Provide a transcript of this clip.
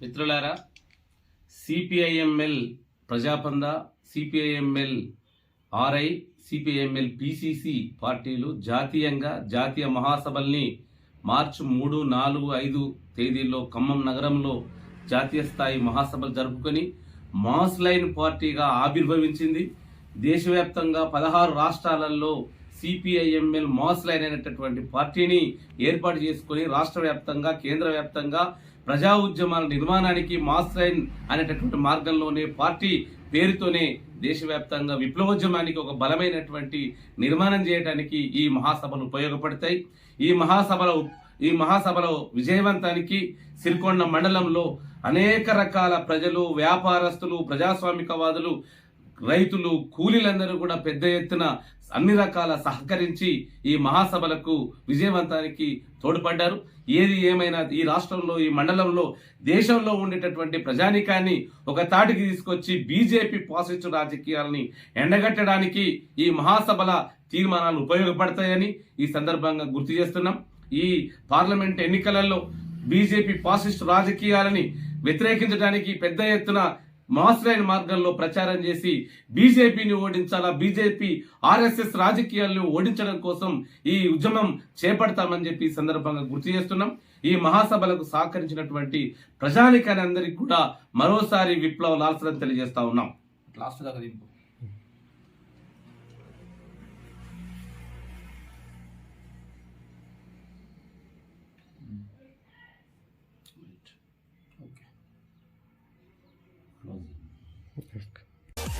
మిత్రులారా CPIML Prajapantha CPIML RI CPIML PCC పార్టీలు జాతీయంగా జాతీయ మహాసభల్ని మార్చి మూడు నాలుగు ఐదు తేదీల్లో ఖమ్మం నగరంలో జాతీయ స్థాయి మహాసభలు జరుపుకొని మాస్ లైన్ పార్టీగా ఆవిర్భవించింది. దేశవ్యాప్తంగా పదహారు రాష్ట్రాలలో సిపిఐఎంఎల్ మాస్ లైన్ అనేటటువంటి పార్టీని ఏర్పాటు చేసుకొని రాష్ట్ర వ్యాప్తంగా కేంద్ర వ్యాప్తంగా ప్రజా ఉద్యమాల నిర్మాణానికి మాస్ లైన్ అనేటటువంటి మార్గంలోనే పార్టీ పేరుతోనే దేశవ్యాప్తంగా విప్లవోద్యమానికి ఒక బలమైనటువంటి నిర్మాణం చేయడానికి ఈ మహాసభలు ఉపయోగపడతాయి. ఈ మహాసభలో ఈ మహాసభలో విజయవంతానికి సిరికొండ మండలంలో అనేక రకాల ప్రజలు వ్యాపారస్తులు ప్రజాస్వామికవాదులు రైతులు కూలీలందరూ కూడా పెద్ద ఎత్తున అన్ని రకాల సహకరించి ఈ మహాసభలకు విజయవంతానికి తోడ్పడ్డారు. ఏది ఏమైనా ఈ రాష్ట్రంలో ఈ మండలంలో దేశంలో ఉండేటటువంటి ప్రజానికాన్ని ఒక తాటికి తీసుకొచ్చి బీజేపీ పాసిటివ్ రాజకీయాలని ఎండగట్టడానికి ఈ మహాసభల తీర్మానాలు ఉపయోగపడతాయని ఈ సందర్భంగా గుర్తు చేస్తున్నాం. ఈ పార్లమెంట్ ఎన్నికలలో బీజేపీ పాసిస్ట్ రాజకీయాలని వ్యతిరేకించడానికి పెద్ద ఎత్తున మాస్రైన్ మార్గంలో ప్రచారం చేసి బీజేపీని ఓడించాలా? బీజేపీ ఆర్ఎస్ఎస్ రాజకీయాలను ఓడించడం కోసం ఈ ఉద్యమం చేపడతామని చెప్పి సందర్భంగా గుర్తు చేస్తున్నాం. ఈ మహాసభలకు సహకరించినటువంటి ప్రజానికాని కూడా మరోసారి విప్లవ లాల్సరం తెలియజేస్తా ఉన్నాం. లాస్ట్ దాకా